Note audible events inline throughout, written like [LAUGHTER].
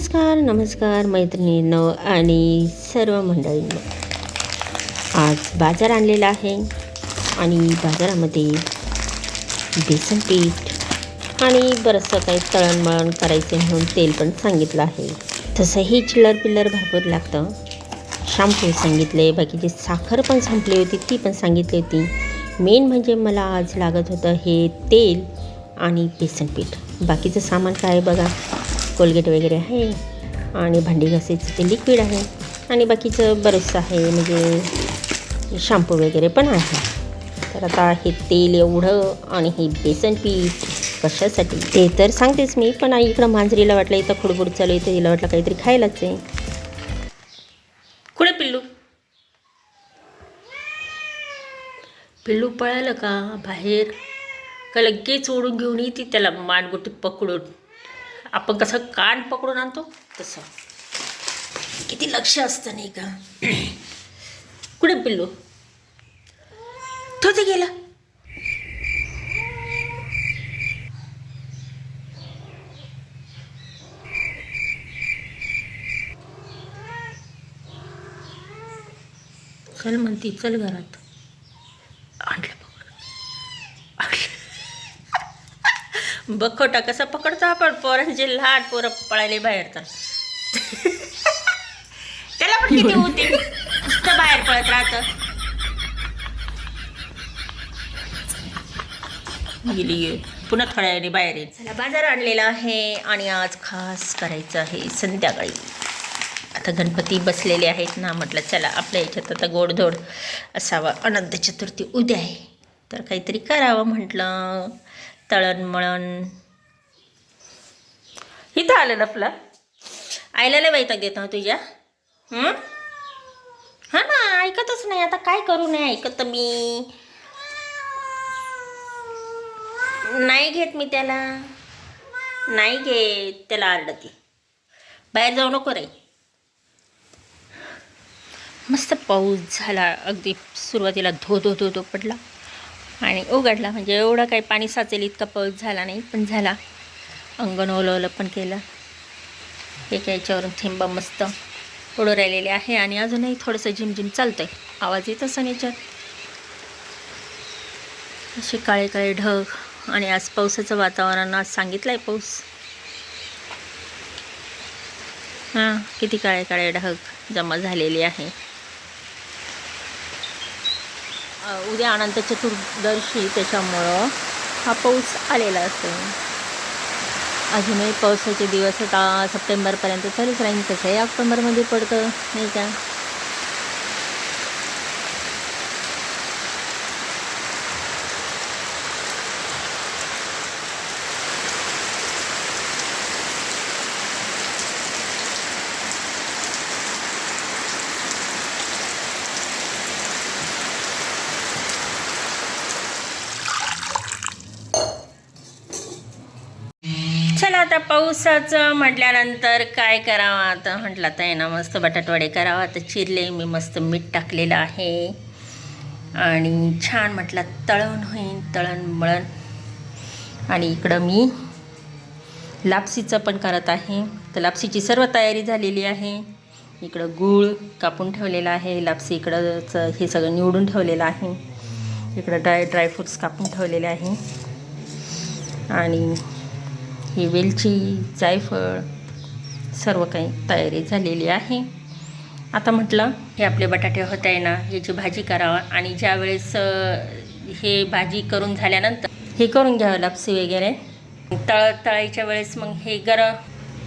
नमस्कार नमस्कार मैत्रिणींनो आणि सर्व मंडळींनो. आज बाजार आणलेला आहे आणि बाजारामध्ये बेसन पीठ आणि बरंचसं काही तळणमळण करायचे म्हणून तेल पण सांगितलं आहे. तसंही चिल्लर पिल्लर भरपूर लागतं. शॅम्पू सांगितले बाकीची साखर पण संपली होती ती पण सांगितली होती. मेन म्हणजे मला आज लागत होतं हे तेल आणि बेसन पीठ. बाकीचं सामान काय आहे बघा. कोलगेट वगैरे आहे. आणि भांडी घासायचं ते लिक्विड आहे. आणि बाकीचं बरंचसं आहे म्हणजे शॅम्पू वगैरे पण आहे. तर आता हे तेल एवढं आणि हे बेसन पीठ कशासाठी? ते तर सांगतेच मी पण आई इकडं मांजरीला वाटलं इथं खुडबुड चालू इथं तिला वाटलं काहीतरी खायलाच आहे. कुठे पिल्लू? पिल्लू पळालं का बाहेर? का लगेच ओढून घेऊन येते त्याला मानगुटी पकडून? आपण कसं कान पकडून आणतो? तसं. किती लक्ष असतं नाही का? कुठे पिल्लू? तो ते गेला. चल म्हणती चल घरात. पकड बघ खोटा कसं पकडतो आपण? पोरांचे लहान पोरं पळायले बाहेर तर. [LAUGHS] त्याला पण किती होते. नुसतं बाहेर पळत राहतं. गेली. पुन्हा थोड्या वेळाने बाहेर येईल चला बाजार आणलेला आहे आणि आज खास करायचं आहे संध्याकाळी. आता गणपती बसलेले आहेत ना म्हटलं चला आपल्या याच्यात आता गोडधोड असावा. अनंत चतुर्थी उद्या आहे. तर काहीतरी करावं म्हटलं. तळणमळण. इथं आलं लपला आईला लय वैताग देत तुझ्या. हां? हा ना ऐकतच नाही. आता काय करू नाही ऐकत मी. नाही घेत मी त्याला. नाही घेत. त्याला आरडते. बाहेर जाऊ नको रे. मस्त पाऊस झाला. अगदी सुरुवातीला धो धो धो धो पडला. आणि उघडला. म्हणजे एवढं काही पाणी साचेल इतका पाऊस झाला नाही पण झाला. अंगण ओलं ओलं पण केलं. एका याच्यावरून थेंब मस्त उडू राहिलेले आहे आणि अजूनही थोडंसं झिमझिम चालतं आहे आवाज येत असं याच्यात? असे काळे काळे ढग आणि आज पावसाचं वातावरण आज सांगितलं आहे पाऊस. हां किती काळे काळे ढग जमा झालेले आहे. उद्या अनंत चतुर्दशी त्याच्यामुळं हा पाऊस आलेला असतो. अजूनही पावसाचे दिवस आता सप्टेंबरपर्यंत चालूच राहील तसंही ऑक्टोबरमध्ये पडतं नाही का? चला आता पावसाचं म्हटल्यानंतर काय करावं? आता म्हटलं आता आहे ना मस्त बटाटवडे करावं. आता चिरले मी मस्त मीठ टाकलेलं आहे. आणि छान म्हटलं तळण होईन तळण मळण. आणि इकडं मी लापसीचं पण करत आहे. तर लापसीची सर्व तयारी झालेली आहे. इकडं गूळ कापून ठेवलेला आहे. लापसी इकडंचं हे सगळं निवडून ठेवलेलं आहे. इकडं ड्राय ड्रायफ्रूट्स कापून ठेवलेले आहे. आणि ही वेलची जायफळ सर्व काही तयारी झालेली आहे. आता म्हटलं हे आपले बटाटे होत आहे ना ह्याची भाजी करावा आणि ज्या वेळेस हे भाजी करून झाल्यानंतर हे करून घ्यावं लापसी वगैरे. तळ तळायच्या वेळेस मग हे गरम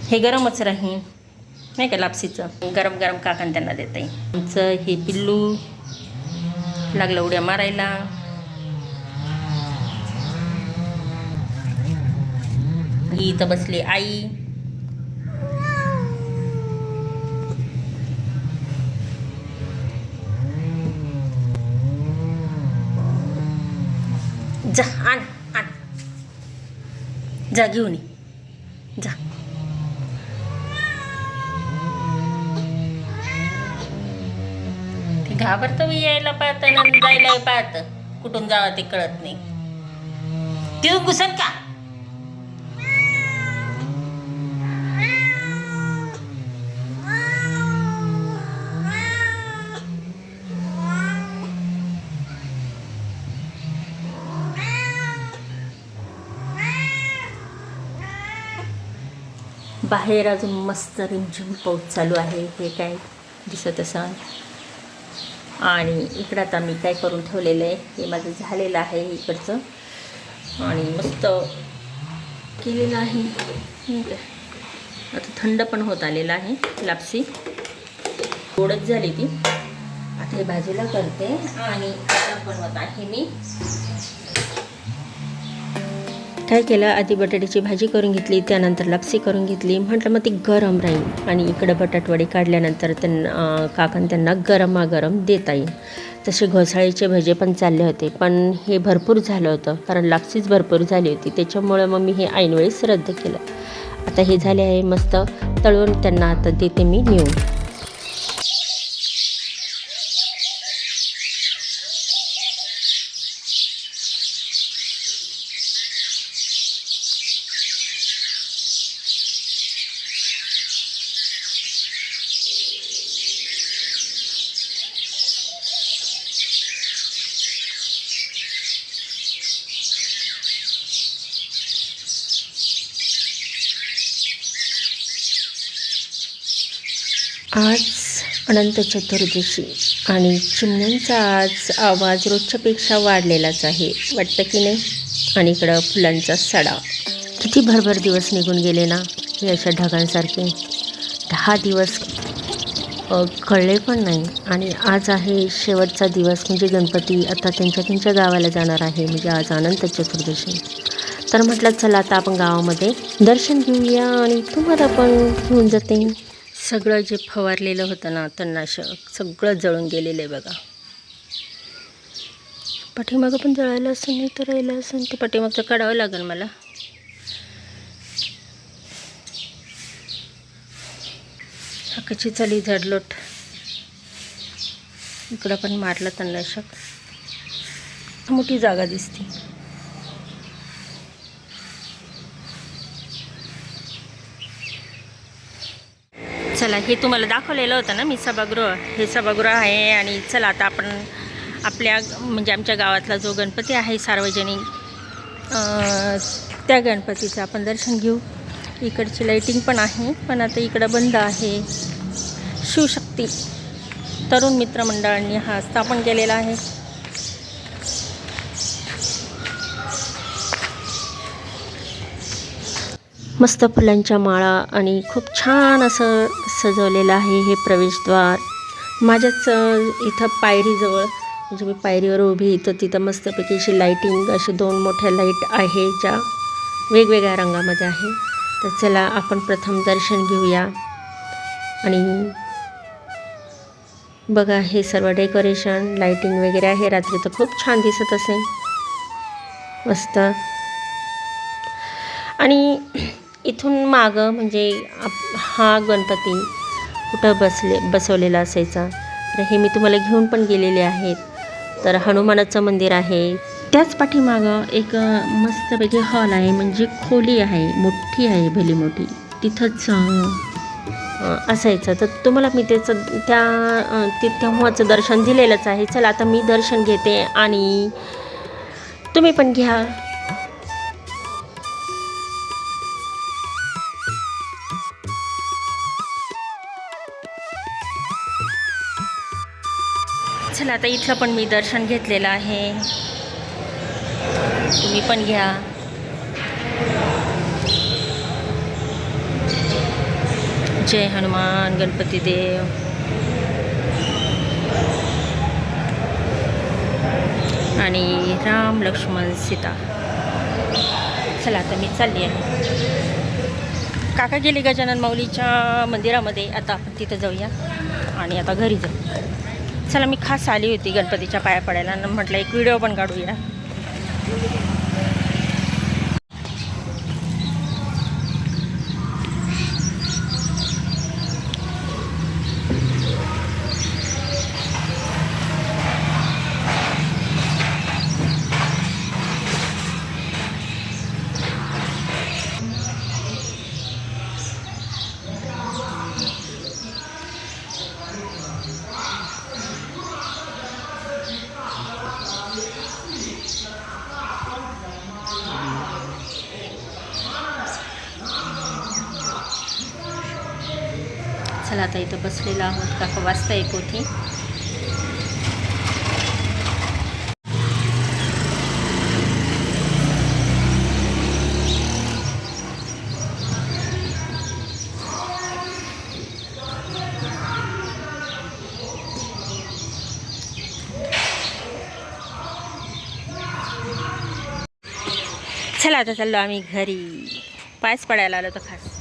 हे गरमच राहील नाही का लापसीचं? गरम गरम काकण त्यांना देता. येईल आमचं हे पिल्लू लागलं उड्या मारायला. ही इथं बसली आई. जा आण आण. जा घेऊन ये. जा. ते घाबरतं मी यायला पाहतं आणि जायला पाहतं. कुठून जावं ते कळत नाही. तिथून घुसन का? बाहेर अजून मस्त रिमझिम पाऊस चालू आहे हे काय दिसत असाल आणि इकडं आता मी काय करून ठेवलेलं आहे हे माझं झालेलं आहे इकडचं. आणि मस्त केलेलं आहे. आता थंड पण होत आलेलं आहे लापसी गोडच झाली ती. आता हे बाजूला करते आणि आता बनवत आहे मी. काय केलं? आधी बटाट्याची भाजी करून घेतली त्यानंतर लापसी करून घेतली. म्हटलं मग ती गरम राहील. आणि इकडं बटाटवडे काढल्यानंतर त्यांना काकण त्यांना गरमागरम देता येईल. तसे घोसाळीचे भजे पण चालले होते पण हे भरपूर झालं होतं कारण लापसीच भरपूर झाली होती. त्याच्यामुळं मग मी हे ऐनवेळीच रद्द केलं. आता हे झाले आहे मस्त तळून त्यांना आता देते मी नेऊन. आज अनंत चतुर्दशी आणि चिमण्यांचा आज आवाज रोजच्यापेक्षा वाढलेलाच आहे. वाटतं की नाही? आणि इकडं फुलांचा सडा. किती भरभर दिवस निघून गेले ना हे अशा ढगांसारखे. दहा दिवस कळले पण नाही. आणि आज आहे शेवटचा दिवस म्हणजे गणपती आता त्यांच्या त्यांच्या गावाला जाणार आहे म्हणजे आज अनंत चतुर्दशी. तर म्हटलं चला आता आपण गावामध्ये दर्शन घेऊया आणि तुम्हाला पण घेऊन जाते. सगळं जे फवारलेलं होतं ना तणनाशक सगळं जळून गेलेलं आहे बघा. पाठीमागं पण जळायला असेल नाही तर राहिलं असेल ते पाठीमागचं काढावं लागेल मला. हाकाची चाली झडलोट. इकडं पण मारलं तणनाशक. मोठी जागा दिसते. चला हे तुम्हाला दाखवलेलं होतं ना मी सभागृह हे सभागृह आहे आणि चला आता आपण आपल्या म्हणजे आमच्या गावातला जो गणपती आहे सार्वजनिक त्या गणपतीचं आपण दर्शन घेऊ. इकडची लाईटिंग पण आहे पण आता इकडं बंद आहे. शिवशक्ती तरुण मित्रमंडळांनी हा स्थापन केलेला आहे. मस्त फुलांच्या माळा आणि खूप छान असं सजवलेलं आहे हे प्रवेशद्वार. माझ्याच इथं पायरीजवळ म्हणजे मी पायरीवर उभी आहे, तर तिथं मस्तपैकी अशी लाईटिंग अशी दोन मोठ्या लाइट आहे ज्या वेगवेगळ्या रंगामध्ये आहे. तर चला आपण प्रथम दर्शन घेऊया. आणि बघा हे सर्व डेकोरेशन लाईटिंग वगैरे आहे. रात्री तर खूप छान दिसत असेल. मस्त. आणि इथून मागं म्हणजे आप हा गणपती कुठं बसले बसवलेला असायचा. तर हे मी तुम्हाला घेऊन पण गेलेले आहेत. तर हनुमानाचं मंदिर आहे. त्याच पाठीमागं एक मस्तपैकी हॉल आहे. म्हणजे खोली आहे. मोठी आहे भली मोठी. तिथंच असायचं. तर तुम्हाला मी त्याचं त्या अ, ते तेव्हाचं दर्शन दिलेलंच आहे. चला आता मी दर्शन घेते आणि तुम्ही पण घ्या. चला आता इथलं पण मी दर्शन घेतलेलं आहे. तुम्ही पण घ्या. जय हनुमान गणपती देव. आणि राम लक्ष्मण सीता. चला आता मी चालली आहे. काका गेले गजानन माऊलीच्या मंदिरामध्ये? आता आपण तिथं जाऊया. आणि आता घरी जाऊ. चला मी खास आली होती गणपतीच्या पाया पडायला म्हटलं एक व्हिडिओ पण काढूया. आता इथं बसलेलो आहोत. काका वाजता एक होती. चला आता चाललो आम्ही घरी. पायच पडायला आलो तर खास.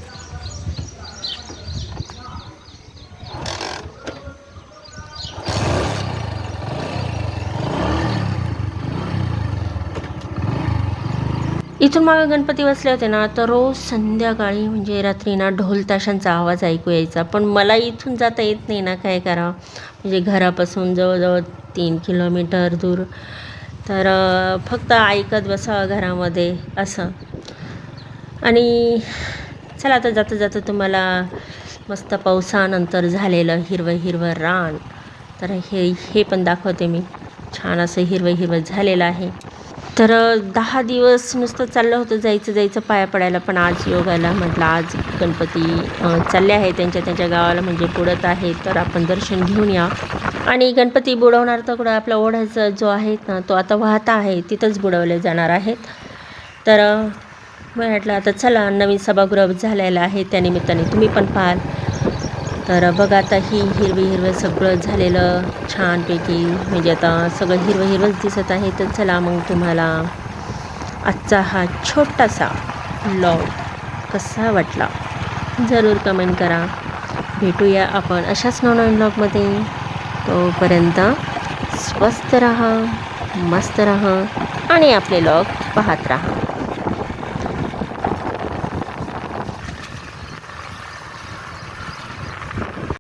इथून मागे गणपती बसले होते ना तर रोज संध्याकाळी म्हणजे रात्री ना ढोल ताशांचा आवाज ऐकू यायचा. पण मला इथून जाता येत नाही ना काय करावं. म्हणजे घरापासून जवळजवळ तीन किलोमीटर दूर. तर फक्त ऐकत बसावं घरामध्ये असं. आणि चला आता जाता जाता तुम्हाला मस्त पावसानंतर झालेलं हिरवं हिरवं रान. तर हे हे पण दाखवते मी. छान असं हिरवं हिरवं झालेलं आहे. तर दहा दिवस नुसतं चाललं होतं जायचं जायचं पाया पडायला. पण आज योगायला म्हटलं आज गणपती चालले आहे त्यांच्या त्यांच्या गावाला म्हणजे बुडत आहे तर आपण दर्शन घेऊन या. आणि गणपती बुडवणार तर कुठं आपला ओढ्याचा जो आहे ना तो आता वाहता आहे तिथंच बुडवले जाणार आहेत. तर म्हटलं आता चला नवीन सभागृह झालेला आहे त्यानिमित्ताने तुम्ही पण पाहाल. तर बघा आता ही हिरवी हिरवं सगळं झालेलं छानपैकी म्हणजे आता सगळं हिरवं हिरवंच दिसत आहे. तर चला मग तुम्हाला आजचा हा छोटासा ब्लॉग कसा वाटला? जरूर कमेंट करा. भेटूया आपण अशाच नवनवीन ब्लॉगमध्ये तोपर्यंत स्वस्त रहा मस्त रहा आणि आपले लॉग पाहत राहा.